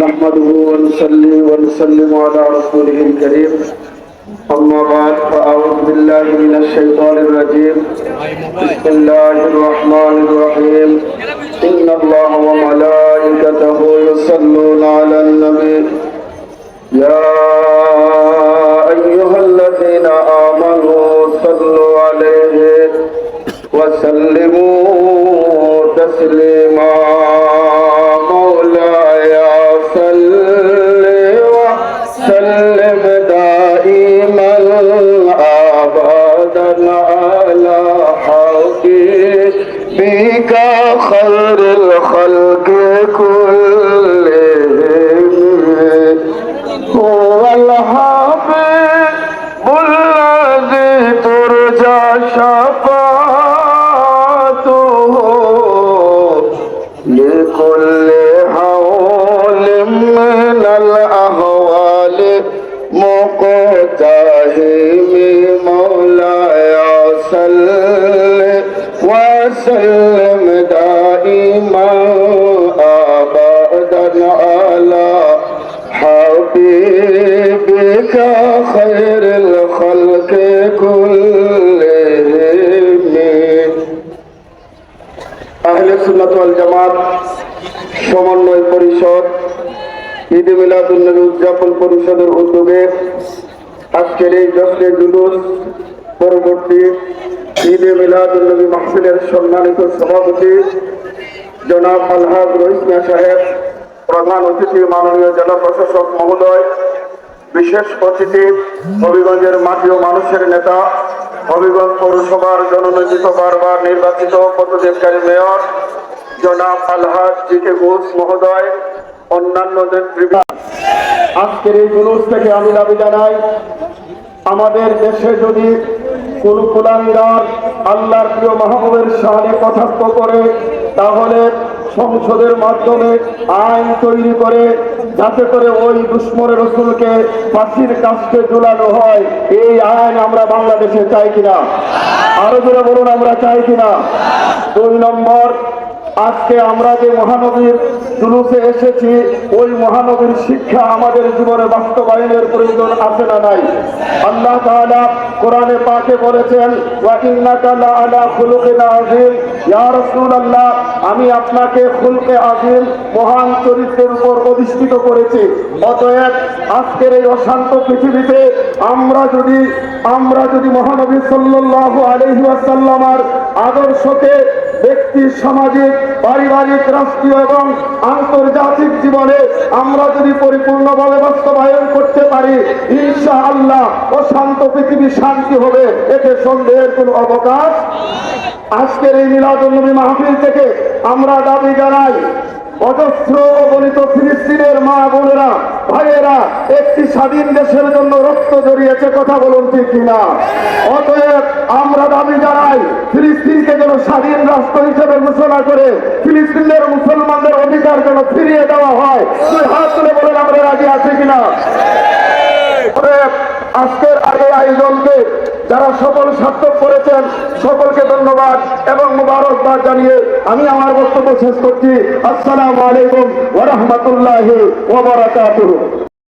نحمده ونصلي ونسلم على رسوله الكريم. أما بعد فأعوذ بالله من الشيطان الرجيم. بسم الله الرحمن الرحيم. إن الله وملائكته يصلون على النبي. يا أيها الذين آمنوا صلوا عليه وسلموا تسليما. خير الخلق كلهم هو الحبيب الذي ترجى شفاعته لكل حول من الأهوال مقتهم مولاي صل وسلم دائما أبدا على حبيبك خير الخلق كلهم আহলে সুন্নাত ওয়াল জামাত সমন্বয় পরিষদ ঈদ মিলাদুন্নবী উদযাপন পরিষদের উদ্যোগে আজকের এই জশ্নে জুলুস পরবর্তী ঈদে সাহেব, প্রধান অতিথি মাননীয় মহোদয়, বিশেষ অতিথি হবিগঞ্জের মাটি ও মানুষের নেতা, হবিগঞ্জ পৌরসভার জননির্মিত বারবার নির্বাচিত পদত্যাগকারী মেয়র জনাব আলহাজ জি কে ঘোষ মহোদয়, অন্যান্য আজকের এই জুলুস থেকে আমি দাবি জানাই, আমাদের দেশে যদি কোন কোরআনদার আল্লাহর প্রিয় মাহবুবের সাহায্যে কথাস্থ করে, তাহলে সংসদের মাধ্যমে আইন তৈরি করে, যাতে করে ওই দুশ্মনে রসুলকে ফাঁসির কাছে ঝুলানো হয়, এই আইন আমরা বাংলাদেশে চাই কিনা? আরও জোরে বলুন, আমরা চাই কিনা? দুই নম্বর আজকে আমরা যে মহানবীর জুলুসে এসেছি, ওই মহানবীর শিক্ষা আমাদের জীবনে বাস্তবায়নের প্রয়োজন আছে না নাই? আল্লাহ তাআলা কোরআনে পাকে বলেছেন ওয়া ইন্নাকা লা আলা খুলুকিন আযীম। ইয়া রাসূলুল্লাহ, আমি আপনাকে খুলকে আযীম, মহান চরিত্রের উপর অধিষ্ঠিত করেছি। অতএব আজকের এই অশান্ত পৃথিবীতে আমরা যদি আমরা যদি মহানবী সাল্লাল্লাহু আলাইহি ওয়াসাল্লামার আদর্শকে ব্যক্তি, সামাজিক পারিবারিক, রাষ্ট্রীয় এবং আন্তর্জাতিক জীবনে আমরা যদি পরিপূর্ণভাবে বাস্তবায়ন করতে পারি ইনশা আল্লাহ ও শান্ত পৃথিবী শান্তি হবে। এতে সন্দেহের কোনো অবকাশ? আজকের এই মিলাদুন্নবী মাহফিল থেকে আমরা দাবি জানাই, অজস্র অগণিত ফিলিস্তিনের মা বোনেরা, ভাইয়েরা, একটি স্বাধীন দেশের জন্য রক্ত জড়িয়েছে কথা বলুন ঠিক কিনা? অতএব আমরা দাবি জানাই, ফিলিস্তিনকে যেন স্বাধীন রাষ্ট্র হিসেবে ঘোষণা করে মুসলমানদের অধিকার যেন ফিরিয়ে দেওয়া হয়। তুই হাত তুলে বলেন, আমরা রাজি আছি কিনা? আজকের আগে আয়োজনকে যারা সকল সার্থক করেছেন, সকলকে ধন্যবাদ এবং মুবারকবাদ জানিয়ে আমি আমার বক্তব্য শেষ করছি। আসসালামু আলাইকুম ওয়া রাহমাতুল্লাহি ওয়া বারাকাতুহু।